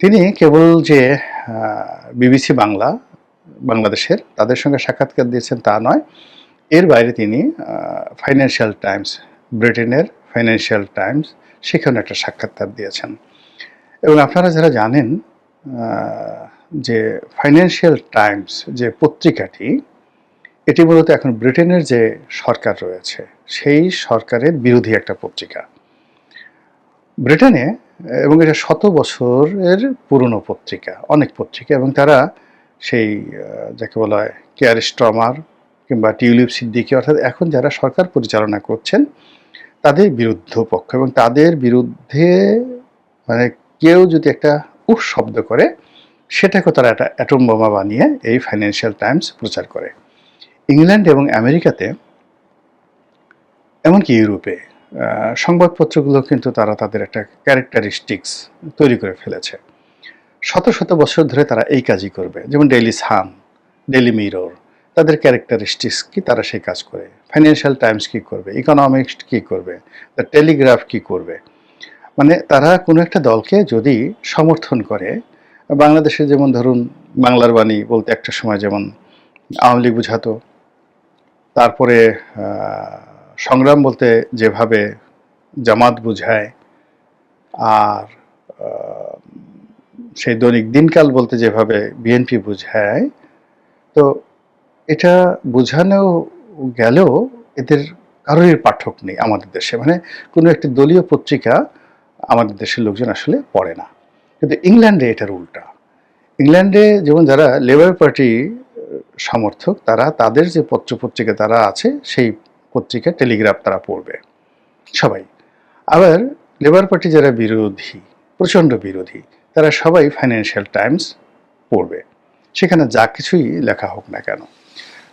তিনি কেবল যে বিবিসি বাংলা, বাংলাদেশের, তাদের সঙ্গে সাক্ষাৎকার দিয়েছেন তা নয়। এর বাইরে তিনি ফাইন্যান্সিয়াল টাইমস ব্রিটেনের ফাইন্যান্সিয়াল টাইমস সেখানে একটা সাক্ষাৎকার দিয়েছেন। এবং আপনারা যারা জানেন যে ফাইন্যান্সিয়াল টাইমস যে পত্রিকাটি, এটি মূলত এখন ব্রিটেনের যে সরকার রয়েছে, সেই সরকারের বিরোধী একটা পত্রিকা। ব্রিটেনে, এবং এটা শত বছরের পুরনো পত্রিকা, অনেক পত্রিকা, এবং তারা সেই যাকে বলা হয় কেয়ার স্ট্রমার কিংবা টিউলিপ সিদ্দিকি, অর্থাৎ এখন যারা সরকার পরিচালনা করছেন, তাদের বিরুদ্ধ পক্ষ, এবং তাদের বিরুদ্ধে মানে কেউ যদি একটা উফ শব্দ করে সেটাকে তারা একটা অ্যাটম বোমা বানিয়ে এই ফাইন্যান্সিয়াল টাইমস প্রচার করে। ইংল্যান্ড এবং আমেরিকাতে, এমনকি ইউরোপে সংবাদপত্রগুলো কিন্তু তারা তাদের একটা ক্যারেক্টারিস্টিক্স তৈরি করে ফেলেছে। শত শত বছর ধরে তারা এই কাজই করবে। যেমন ডেইলি সান ডেইলি মিরর তাদের ক্যারেক্টারিস্টিক্স কি তারা সেই কাজ করে? ফাইন্যান্সিয়াল টাইমস কি করবে? ইকোনমিক্স কি করবে? দ্য টেলিগ্রাফ কি করবে? মানে তারা কোনো একটা দলকে যদি সমর্থন করে, বাংলাদেশে যেমন ধরুন বাংলার বাণী বলতে একটা সময় যেমন আওয়ামী লীগ বুঝাতো, তারপরে সংগ্রাম বলতে যেভাবে জামাত বুঝায়, আর সেই দৈনিক দিনকাল বলতে যেভাবে বিএনপি বুঝায়, তো এটা বোঝানো গেলেও এদের কারোরই পাঠক নেই আমাদের দেশে। মানে কোনো একটি দলীয় পত্রিকা আমাদের দেশের লোকজন আসলে পড়ে না। কিন্তু ইংল্যান্ডে এটার উল্টা। ইংল্যান্ডে যেমন যারা লেবার পার্টি সমর্থক, তারা তাদের যে পত্র পত্রিকা তারা আছে, সেই পত্রিকা টেলিগ্রাফ তারা পড়বে। সবাই। আবার লেবার পার্টি যারা বিরোধী, প্রচণ্ড বিরোধী, তারা সবাই ফাইন্যান্সিয়াল টাইমস পড়বে। সেখানে যা কিছুই লেখা হোক না কেন।